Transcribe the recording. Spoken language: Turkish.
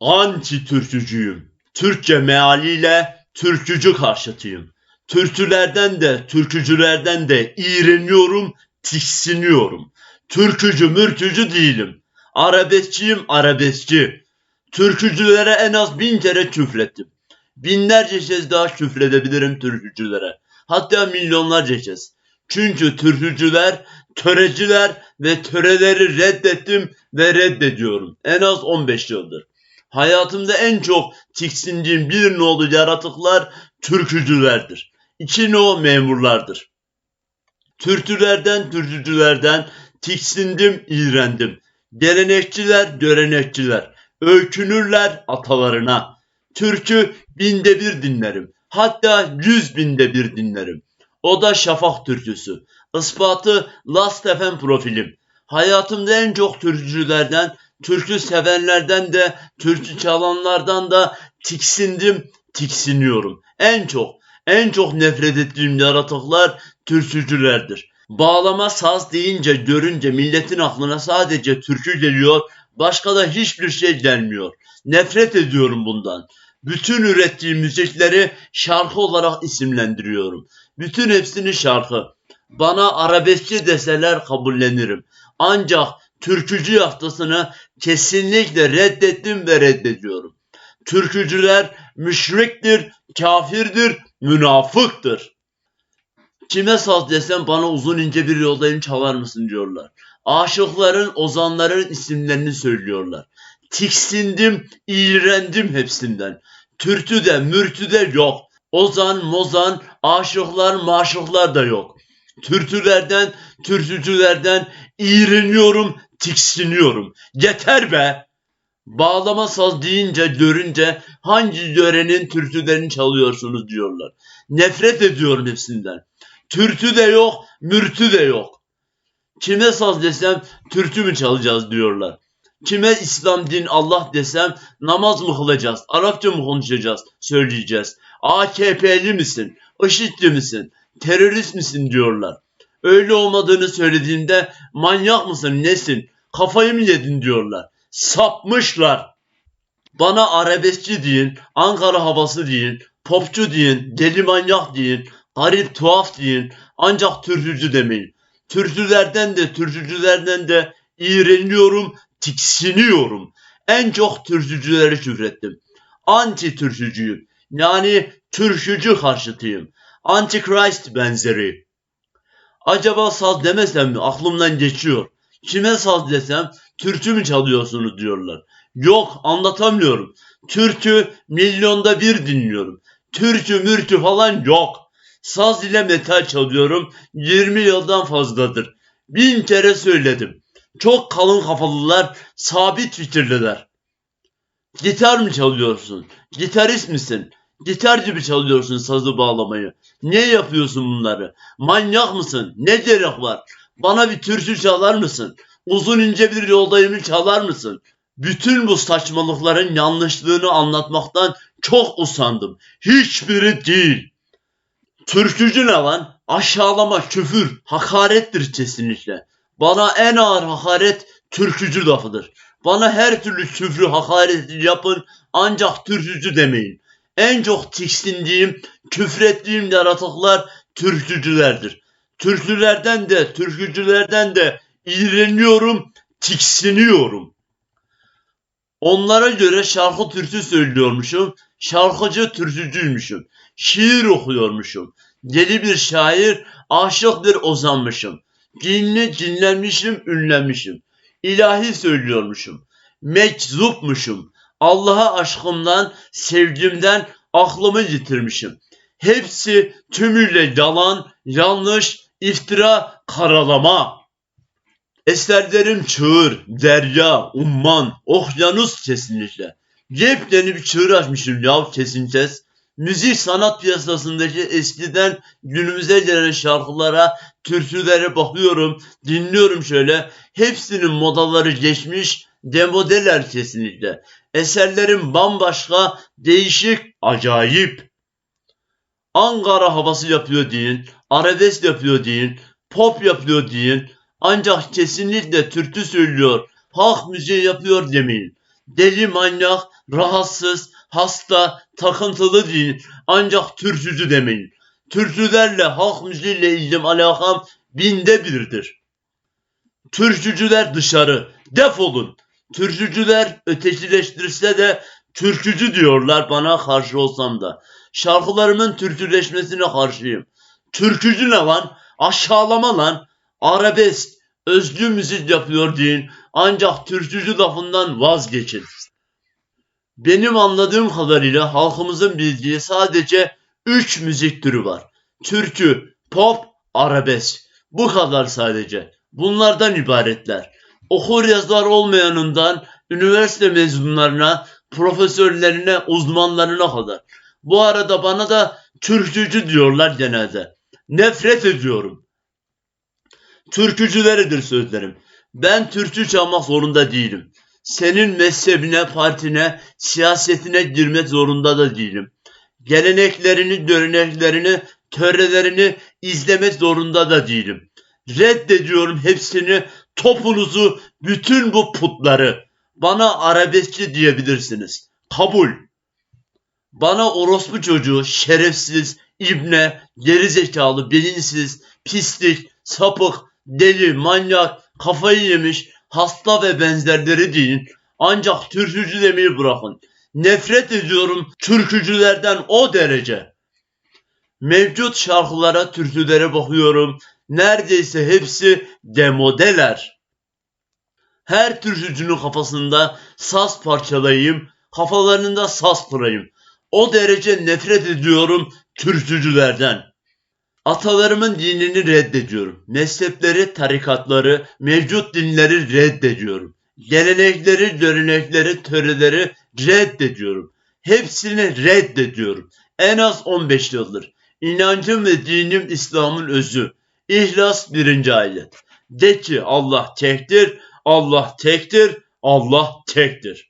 Anti-türkücüyüm. Türkçe mealiyle türkücü karşıtıyım. Türkülerden de türkücülerden de iğreniyorum, tiksiniyorum. Türkücü mürkücü değilim. Arabeskçiyim arabeskçi. Türkücülere en az bin kere küfrettim. Binlerce kez daha küfredebilirim türkücülere. Hatta milyonlarca kez. Çünkü türkücüler, töreciler ve töreleri reddettim ve reddediyorum. En az 15 yıldır. Hayatımda en çok tiksindiğim bir nolu yaratıklar türkücülerdir. İki no memurlardır. Türkülerden, türkücülerden tiksindim, iğrendim. Gelenekçiler, görenekçiler. Öykünürler atalarına. Türkü binde bir dinlerim. Hatta yüz binde bir dinlerim. O da şafak türküsü. Ispatı Last FM profilim. Hayatımda en çok türkücülerden, türkü sevenlerden de, türkü çalanlardan da tiksindim, tiksiniyorum. En çok, en çok nefret ettiğim yaratıklar türkücülerdir. Bağlama saz deyince görünce milletin aklına sadece türkü geliyor, başka da hiçbir şey gelmiyor. Nefret ediyorum bundan. Bütün ürettiğim müzikleri şarkı olarak isimlendiriyorum. Bütün hepsini şarkı. Bana arabeskçi deseler kabullenirim. Ancak türkücü yaftasını kesinlikle reddettim ve reddediyorum. Türkücüler müşriktir, kafirdir, münafıktır. Kime saz desem bana uzun ince bir yoldayım çalar mısın diyorlar. Aşıkların, ozanların isimlerini söylüyorlar. Tiksindim, iğrendim hepsinden. Türtü de, mürtü de yok. Ozan, mozan, aşıklar, maşıklar da yok. Türtülerden, türtücülerden iğreniyorum, tiksiniyorum. Yeter be! Bağlama saz deyince, görünce hangi yörenin türkülerini çalıyorsunuz diyorlar. Nefret ediyorum hepsinden. Türkü de yok, mürtü de yok. Kime saz desem türkü mü çalacağız diyorlar. Kime İslam din Allah desem namaz mı kılacağız, Arapça mı konuşacağız, söyleyeceğiz. AKP'li misin, IŞİD'li misin, terörist misin diyorlar. Öyle olmadığını söylediğinde manyak mısın, nesin, kafayı mı yedin diyorlar. Sapmışlar. Bana arabeskçi deyin, Ankara havası deyin, popçu deyin, deli manyak deyin, garip tuhaf deyin, ancak türkücü demeyin. Türkülerden de türkücülerden de iğreniyorum, tiksiniyorum. En çok türkücüleri küfrettim. Anti türkücüyüm. Yani türkücü karşıtıyım. Antichrist benzeri. Acaba saz demesem mi aklımdan geçiyor. Kime saz desem türkü mü çalıyorsunuz diyorlar. Yok anlatamıyorum. Türkü milyonda bir dinliyorum. Türkü mürtü falan yok. Saz ile metal çalıyorum. 20 yıldan fazladır. Bin kere söyledim. Çok kalın kafalılar, sabit fikirliler. Gitar mı çalıyorsun? Gitarist misin? Gitar gibi çalıyorsun sazı bağlamayı. Niye yapıyorsun bunları? Manyak mısın? Ne gerek var? Bana bir türkü çalar mısın? Uzun ince bir yoldayımı çalar mısın? Bütün bu saçmalıkların yanlışlığını anlatmaktan çok usandım. Hiçbiri değil. Türkücü ne lan? Aşağılama, küfür, hakarettir kesinlikle. Bana en ağır hakaret türkücü lafıdır. Bana her türlü küfrü hakaret yapın ancak türkücü demeyin. En çok tiksindiğim, küfrettiğim yaratıklar türkücülerdir. Türkülerden de, türkücülerden de iğreniyorum, tiksiniyorum. Onlara göre şarkı türkü söylüyormuşum, şarkıcı türkücüymüşüm, şiir okuyormuşum. Deli bir şair, aşık bir ozanmışım. Cinli cinlenmişim, ünlenmişim. İlahi söylüyormuşum. Meczupmuşum. Allah'a aşkımdan, sevgimden aklımı yitirmişim. Hepsi tümüyle yalan, yanlış, iftira, karalama. Eserlerim çığır, derya, umman, okyanus kesinlikle. Yepyeni bir çığır açmışım ya kesin kes. Müzik sanat piyasasındaki eskiden günümüze gelen şarkılara, türkülere bakıyorum, dinliyorum şöyle. Hepsinin modaları geçmiş, demodeler kesinlikle. Eserlerim bambaşka, değişik, acayip. Ankara havası yapıyor deyin, arabesk yapıyor deyin, pop yapıyor deyin. Ancak kesinlikle türkü söylüyor, halk müziği yapıyor demeyin. Deli manyak, rahatsız, hasta, takıntılı deyin. Ancak türkücü demeyin. Türkülerle, halk müziğiyle ilgim alakam binde birdir. Türkücüler dışarı, defolun. Türkücüler ötekileştirse de türkücü diyorlar bana karşı olsam da. Şarkılarımın türküleşmesine karşıyım. Türkücü ne lan? Aşağılama lan. Arabesk, özgür müzik yapıyor deyin. Ancak türkücü lafından vazgeçin. Benim anladığım kadarıyla halkımızın bildiği sadece üç müzik türü var. Türkü, pop, arabesk. Bu kadar sadece. Bunlardan ibaretler. Okur yazar olmayanından üniversite mezunlarına, profesörlerine, uzmanlarına kadar. Bu arada bana da türkücü diyorlar genelde. Nefret ediyorum. Türkücüleridir sözlerim. Ben türkü çalmak zorunda değilim. Senin mezhebine, partine, siyasetine girmek zorunda da değilim. Geleneklerini, göreneklerini, törelerini izlemek zorunda da değilim. Reddediyorum hepsini, topunuzu, bütün bu putları. Bana arabeskçi diyebilirsiniz. Kabul. Bana orospu çocuğu, şerefsiz, ibne, gerizekalı, bilinçsiz, pislik, sapık, deli, manyak, kafayı yemiş, hasta ve benzerleri deyin. Ancak türkücü demeyi bırakın. Nefret ediyorum türkücülerden o derece. Mevcut şarkılara, türkülere bakıyorum. Neredeyse hepsi demodeler. Her türkücünün kafasında saz parçalayayım, kafalarında saz kırayım. O derece nefret ediyorum türkücülerden. Atalarımın dinini reddediyorum. Mezhepleri, tarikatları, mevcut dinleri reddediyorum. Gelenekleri, görenekleri, töreleri reddediyorum. Hepsini reddediyorum. En az 15 yıldır. İnancım ve dinim İslam'ın özü. İhlas birinci ayet. De ki Allah tektir, Allah tektir, Allah tektir.